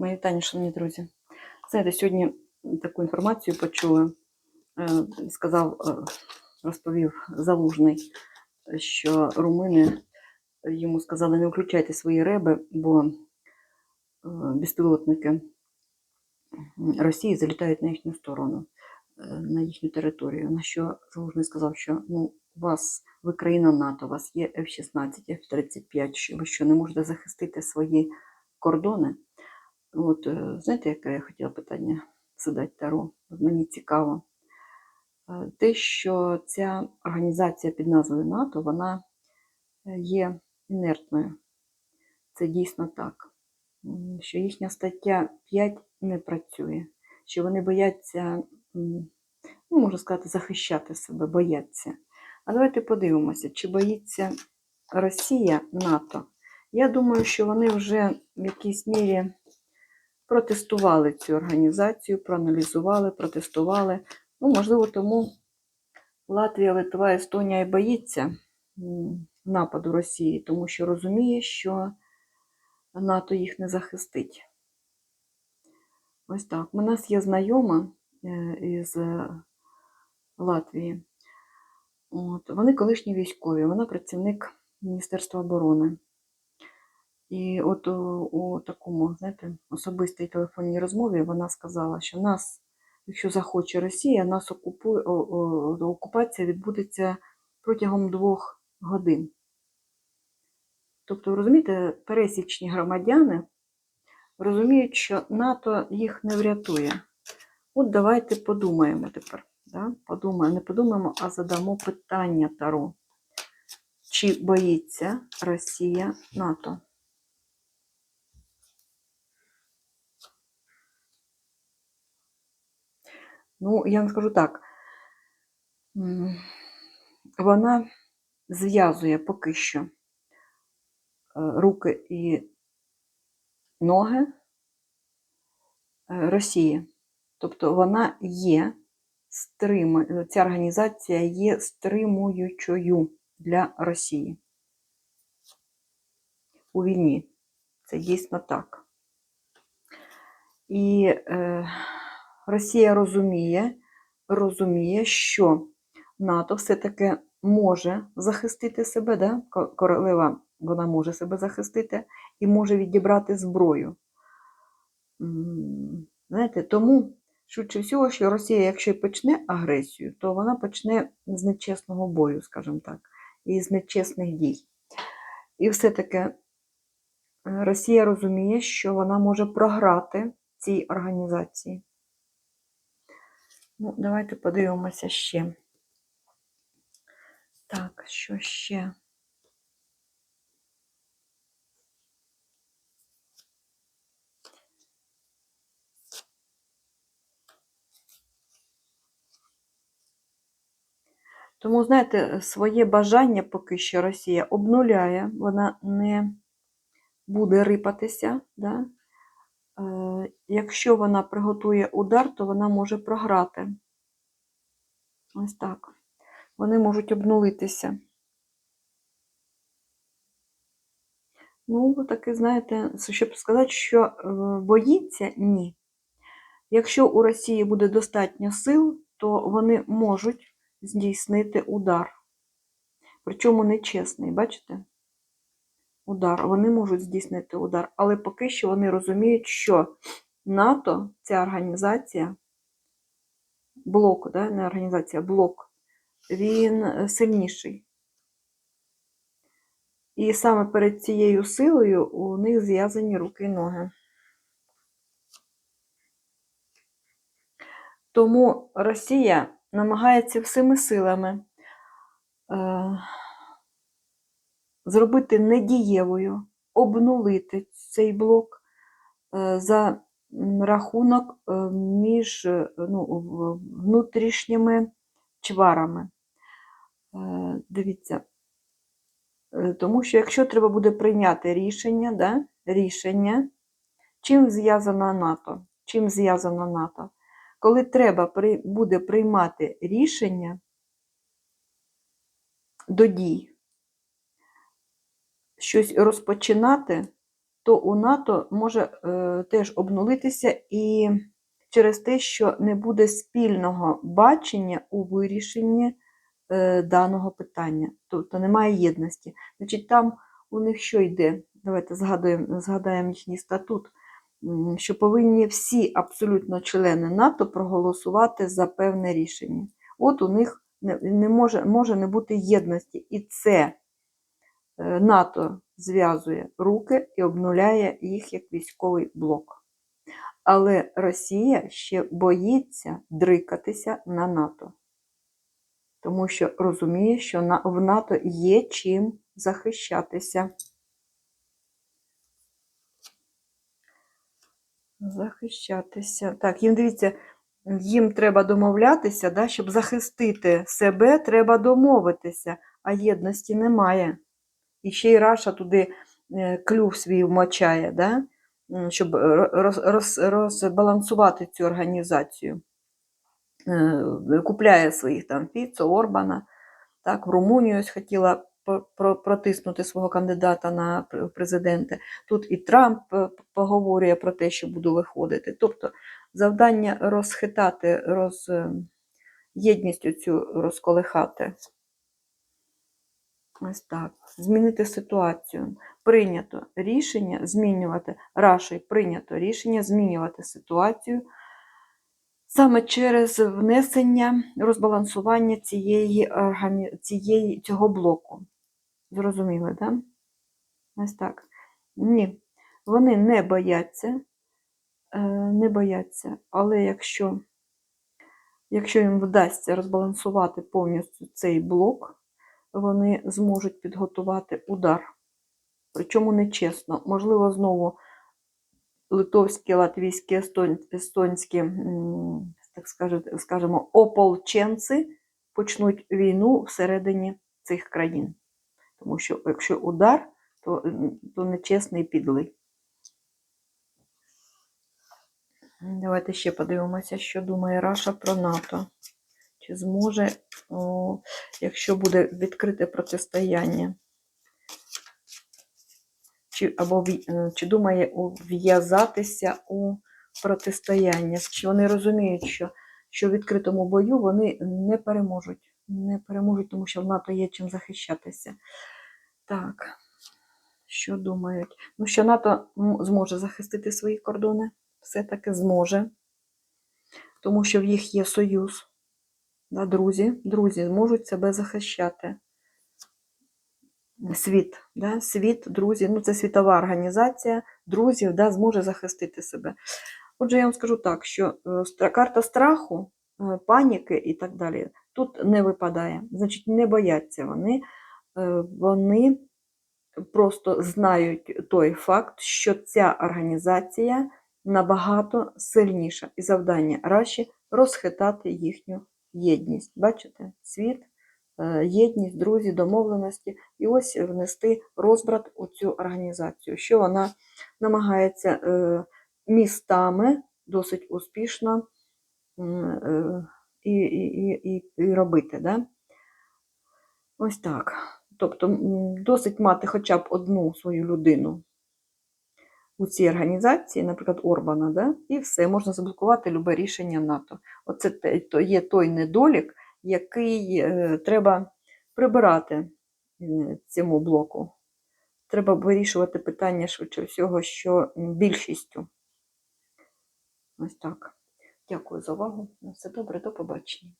Мої вітання, шановні друзі. Знаєте, сьогодні таку інформацію почула. Е, Сказав, е, розповів Залужний, що румини йому сказали, не включайте свої реби, бо е, безпілотники Росії залітають на їхню сторону, е, на їхню територію. На що Залужний сказав, що ну, у вас ви країна НАТО, у вас є F-16, F-35, що ви що не можете захистити свої кордони. От, е, знаєте, яке я хотіла питання задати Таро? Мені цікаво. Е, Те, що ця організація під назвою НАТО, вона е, є інертною. Це дійсно так. Що їхня стаття 5 не працює, що вони бояться, ну, можна сказати, захищати себе, бояться. А давайте подивимося, чи боїться Росія НАТО. Я думаю, що вони вже в якійсь мірі протестували цю організацію, проаналізували, протестували. Ну, можливо, тому Латвія, Литва, Естонія і боїться нападу Росії, тому що розуміє, що НАТО їх не захистить. Ось так. У нас є знайома е, із Латвії. От. Вони колишні військові, вона працівник Міністерства оборони. І от у, у такому, знаєте, особистій телефонній розмові вона сказала, що нас, якщо захоче Росія, нас окупує, о, о, окупація відбудеться протягом двох годин. Тобто, розумієте, пересічні громадяни розуміють, що НАТО їх не врятує. От давайте подумаємо тепер. Да? Подумаємо, не подумаємо, а задамо питання Таро. Чи боїться Росія НАТО? Ну, я вам скажу так. Вона зв'язує поки що е, руки і ноги е, Росії. Тобто вона є стриму... ця організація є стримуючою для Росії. У війні. Це дійсно так. І е, Росія розуміє, розуміє, що НАТО все-таки може захистити себе, да? Королева вона може себе захистити і може відібрати зброю. Знаєте, тому швидше всього, що Росія, якщо й почне агресію, то вона почне з нечесного бою, скажімо так, і з нечесних дій. І все-таки е, Росія розуміє, що вона може програти цій організації. Ну, давайте подивимося ще. Так, що ще? Тому, знаєте, своє бажання поки що Росія обнуляє, вона не буде рипатися. Да? Е, якщо вона приготує удар, то вона може програти. Ось так. Вони можуть обнулитися. Ну, таки, знаєте, щоб сказати, що е, боїться, ні. Якщо у Росії буде достатньо сил, то вони можуть здійснити удар. Причому нечесний, бачите? Удар. Вони можуть здійснити удар, але поки що вони розуміють, що НАТО, ця організація, блок, да? не організація, блок, він е, сильніший. І саме перед цією силою у них зв'язані руки і ноги. Тому Росія намагається всіми силами е, зробити недієвою, обнулити цей блок е, за рахунок е, між е, ну, внутрішніми чварами. Дивіться, Тому що якщо треба буде прийняти рішення, да, рішення, чим зв'язана НАТО? Чим зв'язана НАТО? Коли треба буде приймати рішення до дій, щось розпочинати, то у НАТО може е, теж обнулитися і через те, що не буде спільного бачення у вирішенні е, даного питання. Тобто немає єдності. Значить, там у них що йде? Давайте згадуємо, згадаємо їхній статут, що повинні всі абсолютно члени НАТО проголосувати за певне рішення. От у них не, не може, може не бути єдності. І це НАТО зв'язує руки і обнуляє їх як військовий блок. Але Росія ще боїться дрикатися на НАТО, тому що розуміє, що в НАТО є чим захищатися. Захищатися. Так, їм дивіться, їм треба домовлятися, да, щоб захистити себе, треба домовитися, а єдності немає. І ще й Раша туди е, клюв свій вмочає, да, щоб роз, роз, розбалансувати цю організацію. Е, Купляє своїх там Фіцо, Орбана. Так, в Румунію ось хотіла протиснути свого кандидата на пр- президенти. Тут і Трамп е, поговорює про те, що буду виходити. Тобто завдання розхитати, роз, е, єдністю цю розколихати. Ось так. Змінити ситуацію. Прийнято рішення змінювати Рашою прийнято рішення змінювати ситуацію саме через внесення розбалансування цієї, органі... цієї цього блоку. Зрозуміли, так? Да? Ось так. Ні, вони не бояться, е, не бояться, але якщо, якщо їм вдасться розбалансувати повністю цей блок, вони зможуть підготувати удар. Причому нечесно. Можливо, знову литовські, латвійські, естонські, так скажемо, ополченці почнуть війну всередині цих країн. Тому що якщо удар, то, то нечесний підлий. Давайте ще подивимося, що думає Раша про НАТО. Чи зможе, якщо буде відкрите протистояння, чи, або е, чи думає вв'язатися у протистояння? Чи вони розуміють, що, що в відкритому бою вони не переможуть. Не переможуть, тому що в НАТО є чим захищатися. Так, що думають? Ну, що НАТО зможе захистити свої кордони, все-таки зможе, тому що в їх є союз. Да, друзі, друзі зможуть себе захищати. Світ, да, світ, друзі, ну це світова організація друзів, да, зможе захистити себе. Отже, я вам скажу так, що е, карта страху, е, паніки і так далі тут не випадає. Значить, не бояться вони. Е, Вони просто знають той факт, що ця організація набагато сильніша. І завдання Раші розхитати їхню єдність. Бачите? Світ, е, єдність, друзі, домовленості. І ось внести розбрат у цю організацію, що вона намагається е, містами досить успішно е, і, і, і, і, робити. Да? Ось так. Тобто досить мати хоча б одну свою людину у цій організації, наприклад, Орбана, да? і все, можна заблокувати любе рішення НАТО. Оце то є той недолік, який е, треба прибирати е, цьому блоку. Треба вирішувати питання швидше всього, що більшістю. Ось так. Дякую за увагу. На все добре, до побачення.